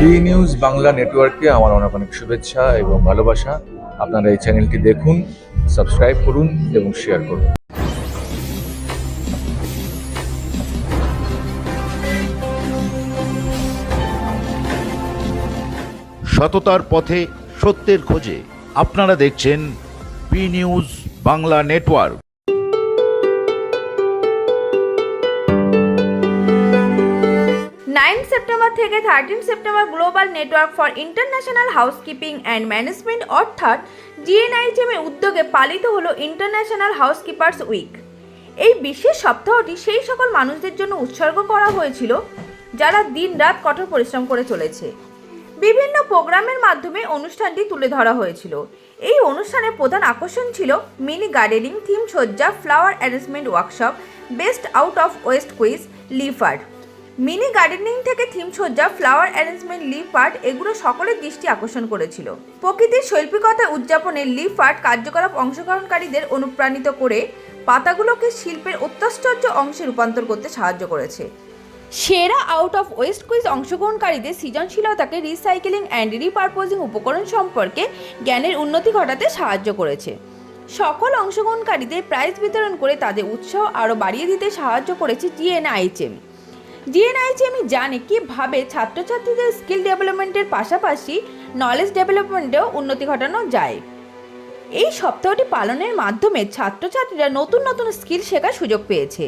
B news Bangla নেটওয়ার্কে আমার অনেক অনেক শুভেচ্ছা এবং ভালোবাসা। আপনারা এই চ্যানেলটি দেখুন, সাবস্ক্রাইব করুন এবং শেয়ার করুন। সততার পথে সত্যের খোঁজে আপনারা দেখছেন B news Bangla network. Nine September থেকে thirteen September global network for international housekeeping and management অর্থাৎ জিএনআইটিএম এর উদ্যোগে পালিত হলো ইন্টারন্যাশনাল হাউসকিপার্স উইক এই বিশেষ সপ্তাহটি সেই সকল মানুষদের জন্য উৎসর্গ করা হয়েছিল, যারা দিনরাত কঠোর পরিশ্রম করে চলেছে। বিভিন্ন প্রোগ্রামের মাধ্যমে অনুষ্ঠানটি তুলে ধরা হয়েছিল। এই অনুষ্ঠানের প্রধান আকর্ষণ ছিল মিনি গার্ডেনিং, থিম সজ্জা, flower arrangement workshop, best out of waste quiz, leaf art. Mini gardening থেকে থিম সজ্জা, ফ্লাওয়ার অ্যারেঞ্জমেন্ট, লিফ আর্ট, এগুলো সকলের দৃষ্টি আকর্ষণ করেছিল। প্রকৃতির শৈল্পিকতা উদযাপনে লিফ আর্ট কার্যকলাপ অংশগ্রহণকারীদের অনুপ্রাণিত করে পাতাগুলোকে শিল্পের অত্যাশ্চর্য অংশে রূপান্তর করতে সাহায্য করেছে। সেরা আউট অফ ওয়েস্ট কুইজ অংশগ্রহণকারীদের সৃজনশীলতাকে রিসাইকেলিং অ্যান্ড রিপারপোজিং উপকরণ সম্পর্কে জ্ঞানের উন্নতি ঘটাতে সাহায্য করেছে। সকল অংশগ্রহণকারীদের প্রাইজ বিতরণ করে তাদের উৎসাহ আরও বাড়িয়ে দিতে সাহায্য করেছে জিএনআইএচএম জিএনআইচিএমই জানে কীভাবে ছাত্রছাত্রীদের স্কিল ডেভেলপমেন্টের পাশাপাশি নলেজ ডেভেলপমেন্টেও উন্নতি ঘটানো যায়। এই সপ্তাহটি পালনের মাধ্যমে ছাত্রছাত্রীরা নতুন নতুন স্কিল শেখার সুযোগ পেয়েছে।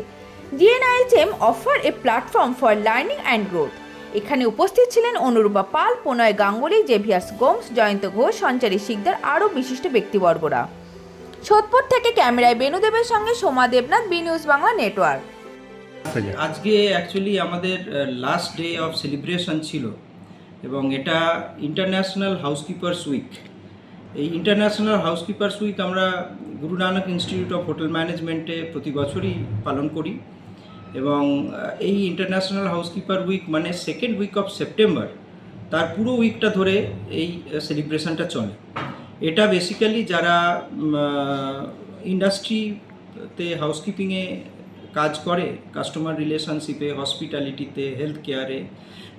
GNIHM offer a platform for learning and growth এখানে উপস্থিত ছিলেন অনুরূপা পাল, প্রণয় গাঙ্গুলি জেভিয়াস গোমস, জয়ন্ত ঘোষ, সঞ্চারী শিকদার আরও বিশিষ্ট ব্যক্তিবর্গরা। সোদপুর থেকে ক্যামেরায় বেনুদেবের সঙ্গে Soma Debnath B news Bangla network আজকে অ্যাকচুয়ালি আমাদের লাস্ট ডে অফ সেলিব্রেশন ছিল এবং এটা ইন্টারন্যাশনাল হাউসকিপার্স উইক এই ইন্টারন্যাশনাল হাউসকিপার্স উইক আমরা Guru Nanak institute of hotel ম্যানেজমেন্টে প্রতি বছরই পালন করি এবং এই ইন্টারন্যাশনাল হাউসকিপার উইক মানে সেকেন্ড উইক অফ সেপ্টেম্বর তার পুরো উইকটা ধরে এই সেলিব্রেশনটা চলে। এটা বেসিক্যালি যারা ইন্ডাস্ট্রিতে হাউসকিপিংয়ে কাজ করে কাস্টমার রিলেশনশিপে হসপিটালিটিতে হেলথ কেয়ারে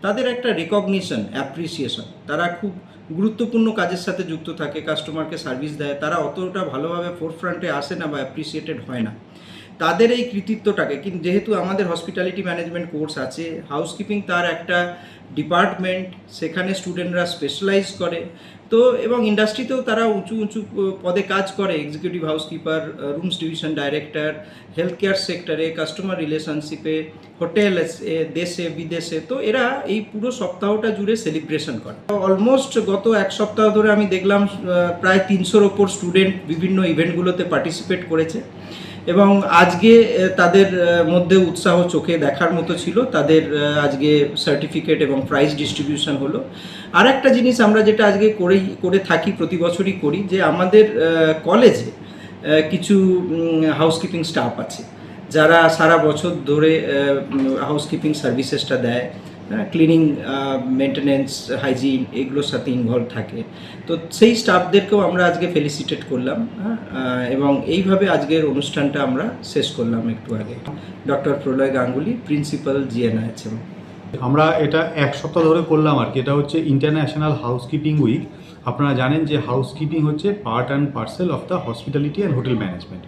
তাদের একটা রেকগনিশন অ্যাপ্রিসিয়েশন তারা খুব গুরুত্বপূর্ণ কাজের সাথে যুক্ত থাকে কাস্টমারকে সার্ভিস দেয়। তারা অতটা ভালোভাবে ফোরফ্রন্টে আসে না বা অ্যাপ্রিসিয়েটেড হয় না। তাদের এই কৃতিত্বটাকে, কিন্তু যেহেতু আমাদের হসপিটালিটি ম্যানেজমেন্ট কোর্স আছে হাউসকিপিং তার একটা ডিপার্টমেন্ট সেখানে স্টুডেন্টরা স্পেশালাইজ করে। তো এবং ইন্ডাস্ট্রিতেও তারা উঁচু উঁচু পদে কাজ করে executive housekeeper rooms division director health care সেক্টরে কাস্টমার রিলেশনশিপে হোটেল দেশে, বিদেশে। তো এরা এই পুরো সপ্তাহটা জুড়ে সেলিব্রেশন করে। অলমোস্ট গত এক সপ্তাহ ধরে আমি দেখলাম প্রায় তিনশোর ওপর স্টুডেন্ট বিভিন্ন ইভেন্টগুলোতে পার্টিসিপেট করেছে। এবং আজকে তাদের মধ্যে উৎসাহ চোখে দেখার মতো ছিল। তাদের আজকে সার্টিফিকেট এবং প্রাইজ ডিস্ট্রিবিউশন হলো। আর একটা জিনিস আমরা যেটা আজকে করেই, করে থাকি, প্রতি বছরই করি, যে আমাদের কলেজে কিছু হাউসকিপিং স্টাফ আছে। যারা সারা বছর ধরে হাউসকিপিং সার্ভিসেসটা দেয়। ক্লিনিং মেনটেনেন্স হাইজিন এগুলোর সাথে ইনভলভ থাকে। তো সেই স্টাফদেরকেও আমরা আজকে ফেলিসিটেট করলাম হ্যাঁ, এবং এইভাবে আজকের অনুষ্ঠানটা আমরা শেষ করলাম একটু আগে। Doctor Pralay Ganguly principal GNIHM আমরা এটা এক সপ্তাহ ধরে করলাম আর কি। এটা হচ্ছে ইন্টারন্যাশনাল হাউসকিপিং উইক আপনারা জানেন যে হাউসকিপিং হচ্ছে part and parcel of the hospitality and hotel management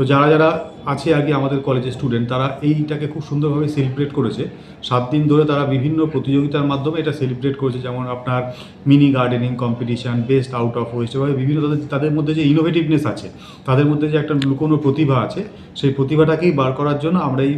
তো যারা যারা আছে আগে আমাদের কলেজের স্টুডেন্ট তারা এইটাকে খুব সুন্দরভাবে সেলিব্রেট করেছে। সাত দিন ধরে তারা বিভিন্ন প্রতিযোগিতার মাধ্যমে এটা সেলিব্রেট করেছে, যেমন আপনার mini gardening competition best out of waste এভাবে বিভিন্ন তাদের তাদের মধ্যে যে ইনোভেটিভনেস আছে, তাদের মধ্যে যে একটা লুকোনো প্রতিভা আছে, সেই প্রতিভাটাকেই বার করার জন্য আমরা এই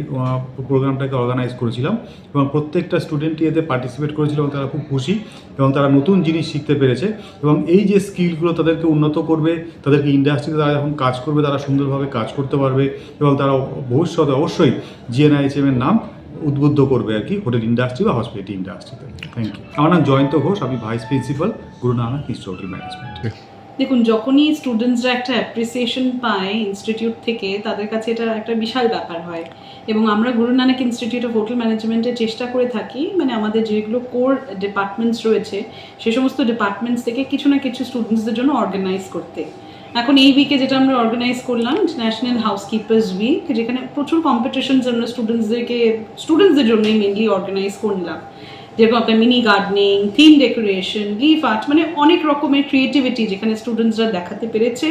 প্রোগ্রামটাকে অর্গানাইজ করেছিলাম। এবং প্রত্যেকটা স্টুডেন্টই এতে পার্টিসিপেট করেছিল এবং তারা খুব খুশি। এবং তারা নতুন জিনিস শিখতে পেরেছে এবং এই যে স্কিলগুলো তাদেরকে উন্নত করবে, তাদেরকে ইন্ডাস্ট্রিতে তারা যখন কাজ করবে, তারা সুন্দরভাবে কাজ করতে পারবে এবং তারা ভবিষ্যতে অবশ্যই জিএনআইএচএম এর নাম উদ্বুদ্ধ করবে আর কি হোটেল ইন্ডাস্ট্রি বা হসপিটালিটি ইন্ডাস্ট্রিতে থ্যাংক ইউ আমার নাম জয়ন্ত ঘোষ, আমি ভাইস প্রিন্সিপাল গুরু নানক ইনস্টিটিউট ম্যানেজমেন্ট দেখুন, যখনই স্টুডেন্টসরা একটা অ্যাপ্রিসিয়েশন পায় ইনস্টিটিউট থেকে, তাদের কাছে এটা একটা বিশাল ব্যাপার হয়। এবং আমরা Guru Nanak institute of hotel ম্যানেজমেন্টের চেষ্টা করে থাকি মানে আমাদের যেগুলো কোর ডিপার্টমেন্টস রয়েছে, সে সমস্ত ডিপার্টমেন্টস থেকে কিছু না কিছু স্টুডেন্টসদের জন্য অর্গানাইজ করতে। এখন এই উইকে যেটা আমরা অর্গানাইজ করলাম ন্যাশনাল হাউসকিপার্স উইক যেখানে প্রচুর কম্পিটিশনস আমরা স্টুডেন্টসদেরকে স্টুডেন্টসদের জন্যই মেনলি অর্গানাইজ করলাম। যেরকম mini gardening theme decoration leaf art মানে অনেক রকমের ক্রিয়েটিভিটি যেখানে স্টুডেন্টসরা দেখাতে পেরেছে।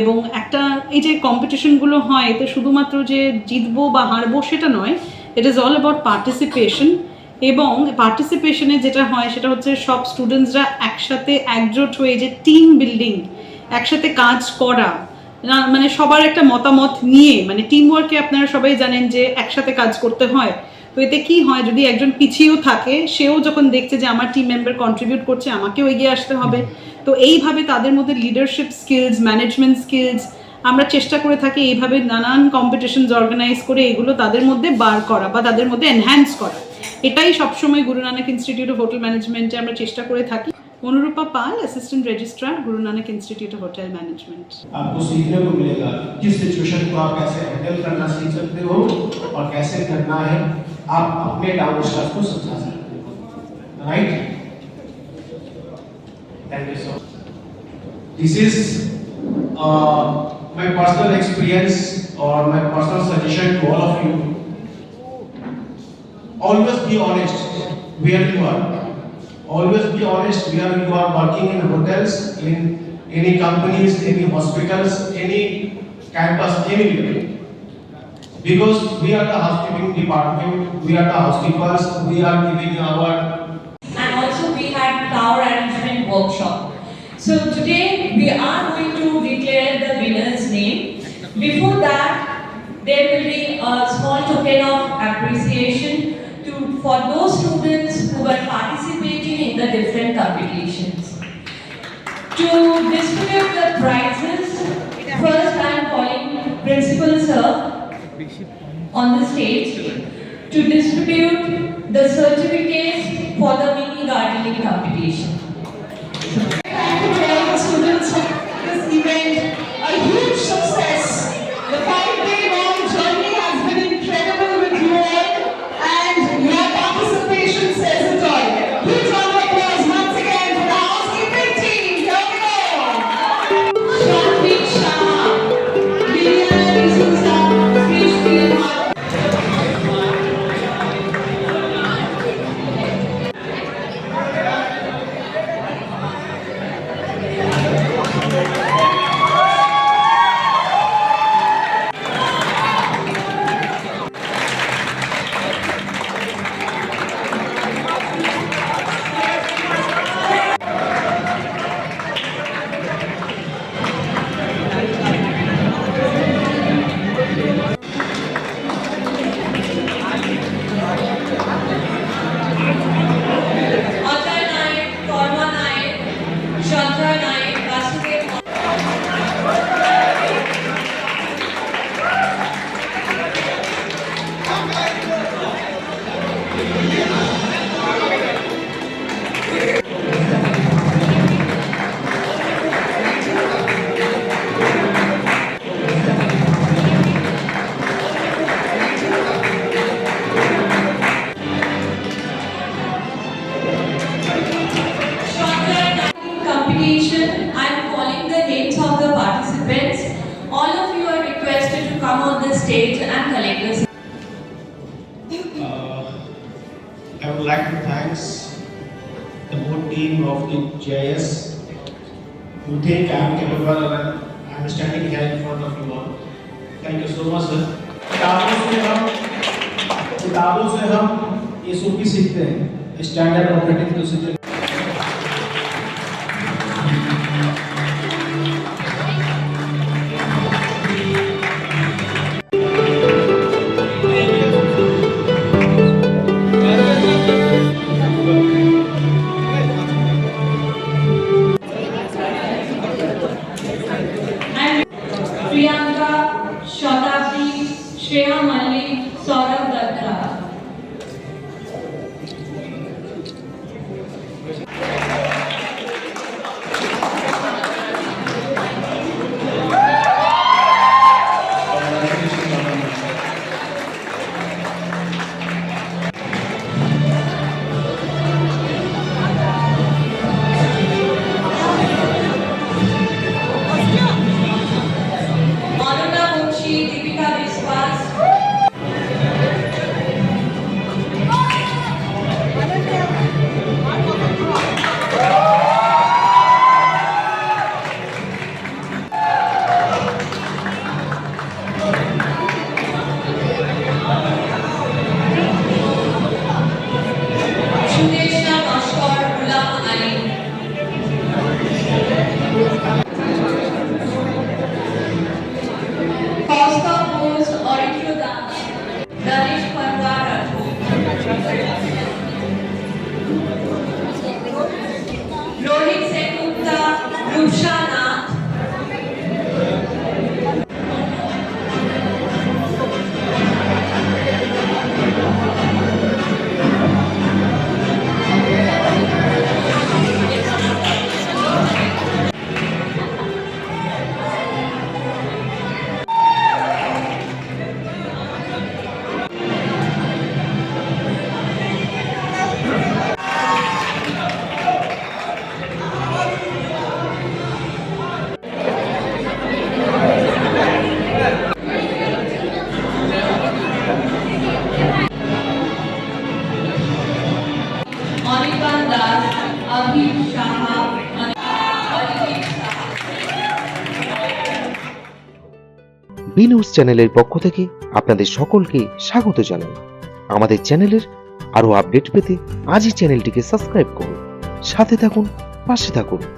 এবং একটা এই যে কম্পিটিশনগুলো হয়, এতে শুধুমাত্র যে জিতবো বা হারবো সেটা নয় it is all about participation এবং পার্টিসিপেশনে যেটা হয়, সেটা হচ্ছে সব স্টুডেন্টসরা একসাথে একজোট হয়ে যে টিম বিল্ডিং একসাথে কাজ করা, না মানে সবার একটা মতামত নিয়ে মানে টিম ওয়ার্কে আপনারা সবাই জানেন যে একসাথে কাজ করতে হয়। তো এতে কি হয় যদি একজন পিছিয়েও থাকে সেও যখন দেখছে যে আমার টিম মেম্বার কন্ট্রিবিউট করছে আমাকেও এগিয়ে আসতে হবে তো এইভাবে তাদের মধ্যে লিডারশিপ স্কিলস ম্যানেজমেন্ট স্কিলস আমরা চেষ্টা করে থাকি এইভাবে নানান কম্পিটিশনস অর্গানাইজ করে এগুলো তাদের মধ্যে বার করা বা তাদের মধ্যে এনহ্যান্স করা এটাই সবসময় গুরু নানক ইনস্টিটিউট অফ হোটেল ম্যানেজমেন্টে আমরা চেষ্টা করে থাকি Anurupa Pal assistant registrar Guru Nanak Institute of Hotel Management आपको सीखने को मिलेगा किस सिचुएशन को आप कैसे हैंडल करना सीख सकते हो और कैसे करना है आप अपने डाउन स्टाफ को समझा सकते हो right thank you so this is my personal experience और my personal suggestion to all of you always be honest where you are always be honest where you are working in hotels in any companies any hospitals any campus anywhere because we are the housekeeping department we are the housekeepers we are giving our and also we had flower arrangement workshop. So today we are going to declare the winner's name. Before that, there will be a small token of appreciation to for those students who were participating in the different competitions. To distribute the prizes, first I am calling Principal on the stage to distribute the certificates for the mini gardening competition. Would like to thanks the whole team of the GIS who think I am capable and I am standing here in front of you all. Thank you so much sir. किताबों से हम किताबों से हम ये SOP सीखते हैं standard operating procedure Shreya Malik Saurabh B news চ্যানেলের পক্ষ থেকে আপনাদের সকলকে স্বাগত জানাই। আমাদের চ্যানেলের আরও আপডেট পেতে আজই চ্যানেলটিকে সাবস্ক্রাইব করুন। সাথে থাকুন, পাশে থাকুন।